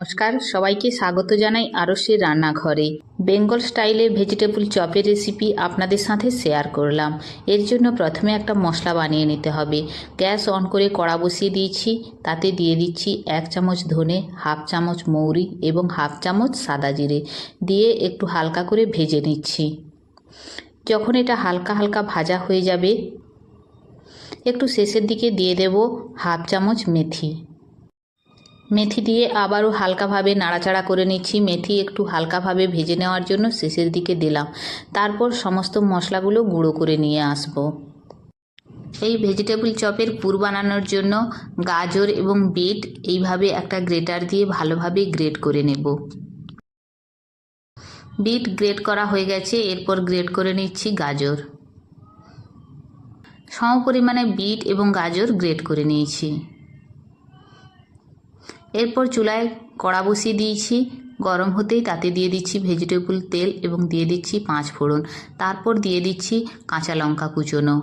নমস্কার, সবাইকে স্বাগত জানাই আরসের রান্নাঘরে। বেঙ্গল স্টাইলে ভেজিটেবল চপের রেসিপি আপনাদের সাথে শেয়ার করলাম। এর জন্য প্রথমে একটা মশলা বানিয়ে নিতে হবে। গ্যাস অন করে কড়া বসিয়ে দিয়েছি। তাতে দিয়ে দিচ্ছি এক চামচ ধনে, হাফ চামচ মৌরি এবং হাফ চামচ সাদা জিরে। দিয়ে একটু হালকা করে ভেজে নিচ্ছি। যখন এটা হালকা হালকা ভাজা হয়ে যাবে, একটু শেষের দিকে দিয়ে দেব হাফ চামচ মেথি। মেথি দিয়ে আবারও হালকাভাবে নাড়াচাড়া করে নিচ্ছি। মেথি একটু হালকাভাবে ভেজে নেওয়ার জন্য শেষের দিকে দিলাম। তারপর সমস্ত মশলাগুলো গুঁড়ো করে নিয়ে আসব। এই ভেজিটেবল চপের পুর বানানোর জন্য গাজর এবং বিট এইভাবে একটা গ্রেটার দিয়ে ভালোভাবে গ্রেট করে নেব। বিট গ্রেট করা হয়ে গেছে, এরপর গ্রেট করে নিচ্ছি গাজর। সম পরিমাণে বিট এবং গাজর গ্রেট করে নিয়েছি। এরপর চুলায় কড়া বসিয়ে দিয়েছি। গরম হতেই তাতে দিয়ে দিচ্ছি ভেজিটেবল তেল এবং দিয়ে দিচ্ছি পাঁচ ফোড়ন। তারপর দিয়ে দিচ্ছি কাঁচা লঙ্কা কুচোনো।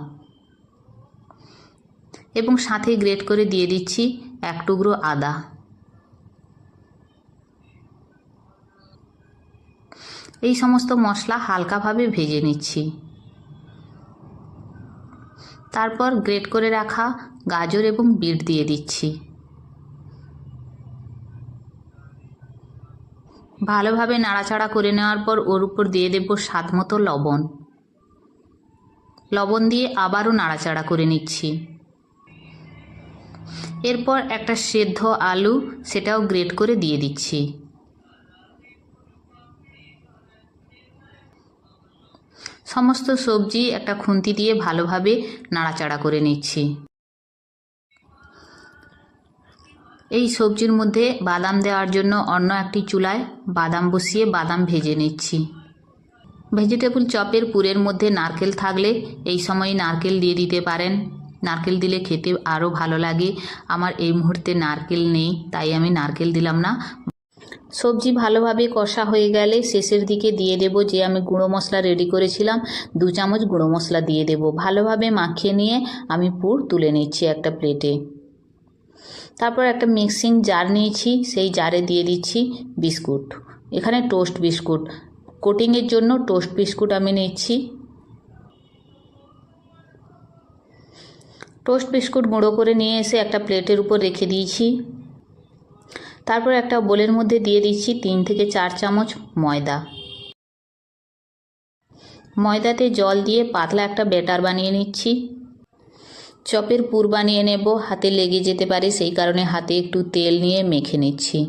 এবং সাথে গ্রেট করে দিয়ে দিচ্ছি এক টুকরো আদা। এই সমস্ত মশলা হালকাভাবে ভেজে নিচ্ছি। তারপর গ্রেট করে রাখা গাজর এবং বিট দিয়ে দিচ্ছি। ভালোভাবে নাড়াচাড়া করে নেওয়ার পর ওর উপর দিয়ে দেব স্বাদ মতো লবণ। লবণ দিয়ে আবারও নাড়াচাড়া করে নিচ্ছি। এরপর একটা সেদ্ধ আলু সেটাও গ্রেট করে দিয়ে দিচ্ছি। সমস্ত সবজি একটা খুন্তি দিয়ে ভালোভাবে নাড়াচাড়া করে নিচ্ছি। এই সবজির মধ্যে বাদাম দেওয়ার জন্য অন্য একটি চুলায় বাদাম বসিয়ে বাদাম ভেজে নিচ্ছি। ভেজিটেবল চপের পুরের মধ্যে নারকেল থাকলে এই সময় নারকেল দিয়ে দিতে পারেন। নারকেল দিলে খেতে আরও ভালো লাগে। আমার এই মুহূর্তে নারকেল নেই, তাই আমি নারকেল দিলাম না। সবজি ভালোভাবে কষা হয়ে গেলে শেষের দিকে দিয়ে দেব যে আমি গুঁড়ো মশলা রেডি করেছিলাম। দু চামচ গুঁড়ো মশলা দিয়ে দেব। ভালোভাবে মাখিয়ে নিয়ে আমি পুর তুলে নিচ্ছি একটা প্লেটে। তারপর একটা মিক্সিং জার নিয়েছি, সেই জারে দিয়ে দিচ্ছি বিস্কুট। এখানে টোস্ট বিস্কুট। কোটিংয়ের জন্য টোস্ট বিস্কুট আমি নিচ্ছি। টোস্ট বিস্কুট গুঁড়ো করে নিয়ে এসে একটা প্লেটের উপর রেখে দিয়েছি। তারপর একটা বোলের মধ্যে দিয়ে দিচ্ছি তিন থেকে চার চামচ ময়দা। ময়দাতে জল দিয়ে পাতলা একটা ব্যাটার বানিয়ে নিচ্ছি। চপের পুর বানিয়ে নেব, হাতে লেগে যেতে পারে, সেই কারণে হাতে একটু তেল নিয়ে মেখে নিচ্ছি।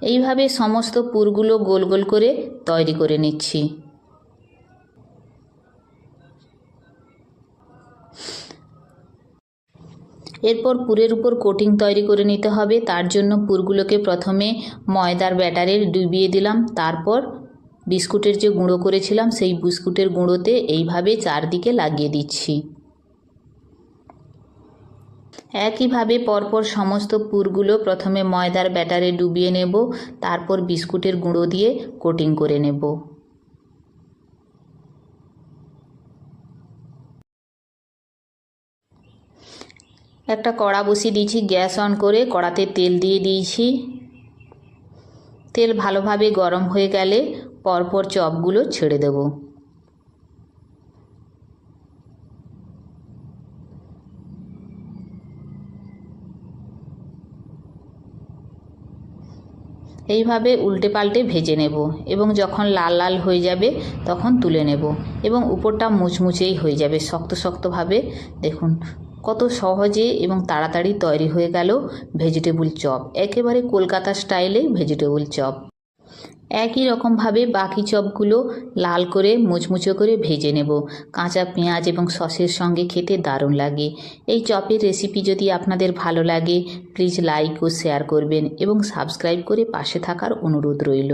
এইভাবে সমস্ত পুরগুলো গোল গোল করে তৈরি করে নিচ্ছি। এরপর পুরের উপর কোটিং তৈরি করে নিতে হবে। তার জন্য পুরগুলোকে প্রথমে ময়দার ব্যাটারে ডুবিয়ে দিলাম। তারপর বিস্কুটের যে গুঁড়ো করেছিলাম, সেই বিস্কুটের গুঁড়োতে এইভাবে চারদিকে লাগিয়ে দিচ্ছি। একইভাবে পরপর সমস্ত পুরগুলো প্রথমে ময়দার ব্যাটারে ডুবিয়ে নেব। তারপর বিস্কুটের গুঁড়ো দিয়ে কোটিং করে নেব। একটা কড়া বসিয়ে দিয়েছি, গ্যাস অন করে কড়াতে তেল দিয়ে দিয়েছি। তেল ভালোভাবে গরম হয়ে গেলে পরপর চপগুলো ছেড়ে দেব। এইভাবে উল্টে পাল্টে ভেজে নেব এবং যখন লাল লাল হয়ে যাবে তখন তুলে নেব এবং উপরটা মুচমুচেই হয়ে যাবে, শক্ত শক্তভাবে। দেখুন কত সহজে এবং তাড়াতাড়ি তৈরি হয়ে গেল ভেজিটেবল চপ। একেবারে কলকাতা স্টাইলে ভেজিটেবল চপ। একই রকমভাবে বাকি চপগুলো লাল করে, মুচমুচো করে ভেজে নেব। কাঁচা পেঁয়াজ এবং সসের সঙ্গে খেতে দারুণ লাগে। এই চপের রেসিপি যদি আপনাদের ভালো লাগে প্লিজ লাইক ও শেয়ার করবেন এবং সাবস্ক্রাইব করে পাশে থাকার অনুরোধ রইল।